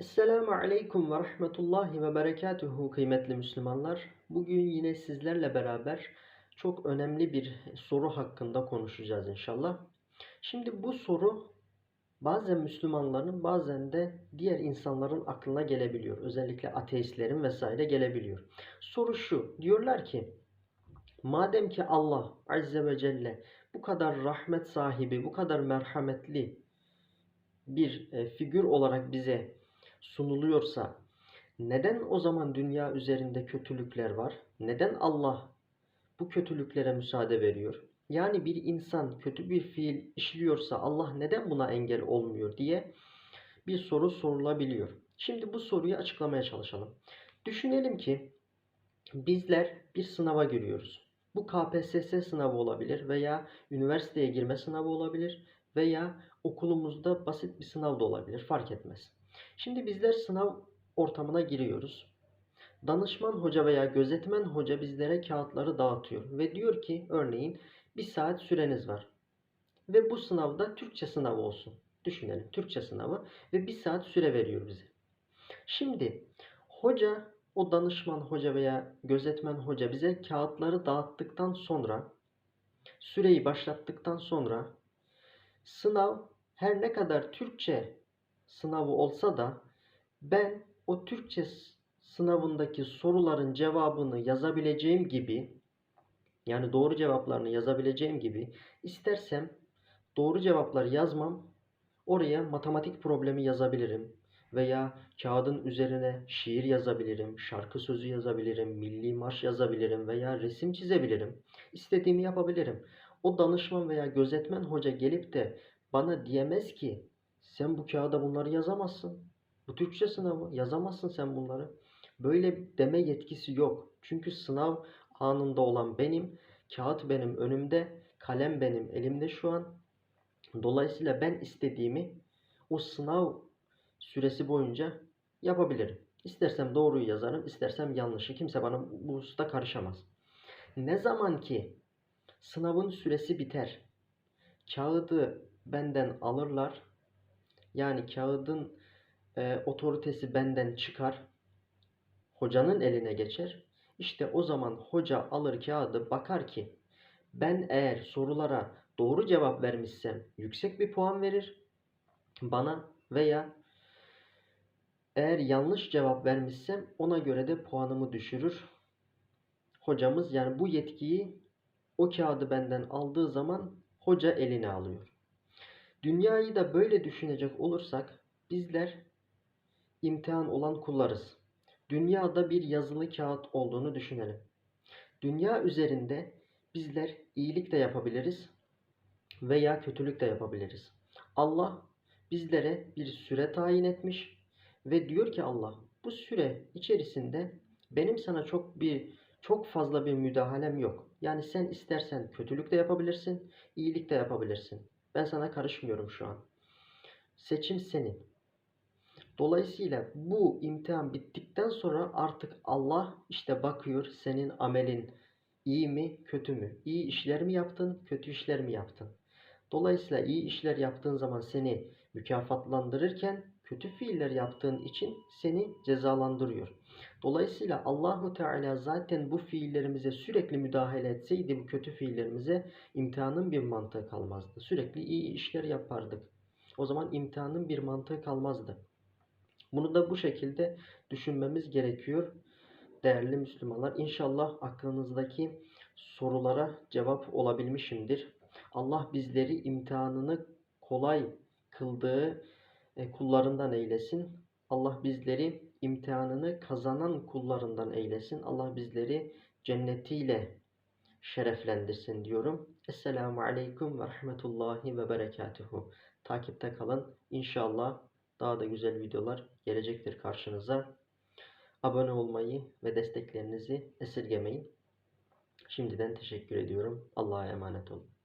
Esselamu Aleyküm ve Rahmetullahi ve Berekatuhu kıymetli Müslümanlar. Bugün yine sizlerle beraber çok önemli bir soru hakkında konuşacağız inşallah. Şimdi bu soru bazen Müslümanların bazen de diğer insanların aklına gelebiliyor. Özellikle ateistlerin vesaire gelebiliyor. Soru şu, diyorlar ki madem ki Allah Azze ve Celle bu kadar rahmet sahibi, bu kadar merhametli bir e, figür olarak bize sunuluyorsa neden o zaman dünya üzerinde kötülükler var? Neden Allah bu kötülüklere müsaade veriyor? Yani bir insan kötü bir fiil işliyorsa Allah neden buna engel olmuyor diye bir soru sorulabiliyor. Şimdi bu soruyu açıklamaya çalışalım. Düşünelim ki bizler bir sınava giriyoruz. Bu KPSS sınavı olabilir veya üniversiteye girme sınavı olabilir veya okulumuzda basit bir sınav da olabilir fark etmez. Şimdi bizler sınav ortamına giriyoruz. Danışman hoca veya gözetmen hoca bizlere kağıtları dağıtıyor ve diyor ki örneğin bir saat süreniz var. Ve bu sınavda Türkçe sınavı olsun. Düşünelim Türkçe sınavı ve bir saat süre veriyor bize. Şimdi hoca o danışman hoca veya gözetmen hoca bize kağıtları dağıttıktan sonra süreyi başlattıktan sonra sınav her ne kadar Türkçe sınavı olsa da ben o Türkçe sınavındaki soruların cevabını yazabileceğim gibi yani doğru cevaplarını yazabileceğim gibi istersem doğru cevapları yazmam oraya matematik problemi yazabilirim veya kağıdın üzerine şiir yazabilirim, şarkı sözü yazabilirim, milli marş yazabilirim veya resim çizebilirim. İstediğimi yapabilirim. O danışman veya gözetmen hoca gelip de bana diyemez ki sen bu kağıda bunları yazamazsın. Bu Türkçe sınavı yazamazsın sen bunları. Böyle deme yetkisi yok. Çünkü sınav anında olan benim, kağıt benim önümde, kalem benim elimde şu an. Dolayısıyla ben istediğimi o sınav süresi boyunca yapabilirim. İstersem doğruyu yazarım, istersem yanlışı. Kimse bana bu hususta karışamaz. Ne zaman ki sınavın süresi biter, kağıdı benden alırlar, yani kağıdın e, otoritesi benden çıkar, hocanın eline geçer. İşte o zaman hoca alır kağıdı bakar ki ben eğer sorulara doğru cevap vermişsem yüksek bir puan verir bana veya eğer yanlış cevap vermişsem ona göre de puanımı düşürür. Hocamız yani bu yetkiyi o kağıdı benden aldığı zaman hoca eline alıyor. Dünyayı da böyle düşünecek olursak bizler imtihan olan kullarız. Dünyada bir yazılı kağıt olduğunu düşünelim. Dünya üzerinde bizler iyilik de yapabiliriz veya kötülük de yapabiliriz. Allah bizlere bir süre tayin etmiş ve diyor ki Allah bu süre içerisinde benim sana çok bir çok fazla bir müdahalem yok. Yani sen istersen kötülük de yapabilirsin, iyilik de yapabilirsin. Ben sana karışmıyorum şu an. Seçim senin. Dolayısıyla bu imtihan bittikten sonra artık Allah işte bakıyor senin amelin iyi mi kötü mü? İyi işler mi yaptın, kötü işler mi yaptın? Dolayısıyla iyi işler yaptığın zaman seni mükafatlandırırken kötü fiiller yaptığın için seni cezalandırıyor. Dolayısıyla Allahu Teala zaten bu fiillerimize sürekli müdahale etseydi bu kötü fiillerimize imtihanın bir mantığı kalmazdı. Sürekli iyi işler yapardık. O zaman imtihanın bir mantığı kalmazdı. Bunu da bu şekilde düşünmemiz gerekiyor. Değerli Müslümanlar inşallah aklınızdaki sorulara cevap olabilmişimdir. Allah bizleri imtihanını kolay kıldığı kullarından eylesin. Allah bizleri imtihanını kazanan kullarından eylesin. Allah bizleri cennetiyle şereflendirsin diyorum. Esselamu Aleyküm ve Rahmetullahi ve Berekatuhu. Takipte kalın. İnşallah daha da güzel videolar gelecektir karşınıza. Abone olmayı ve desteklerinizi esirgemeyin. Şimdiden teşekkür ediyorum. Allah'a emanet olun.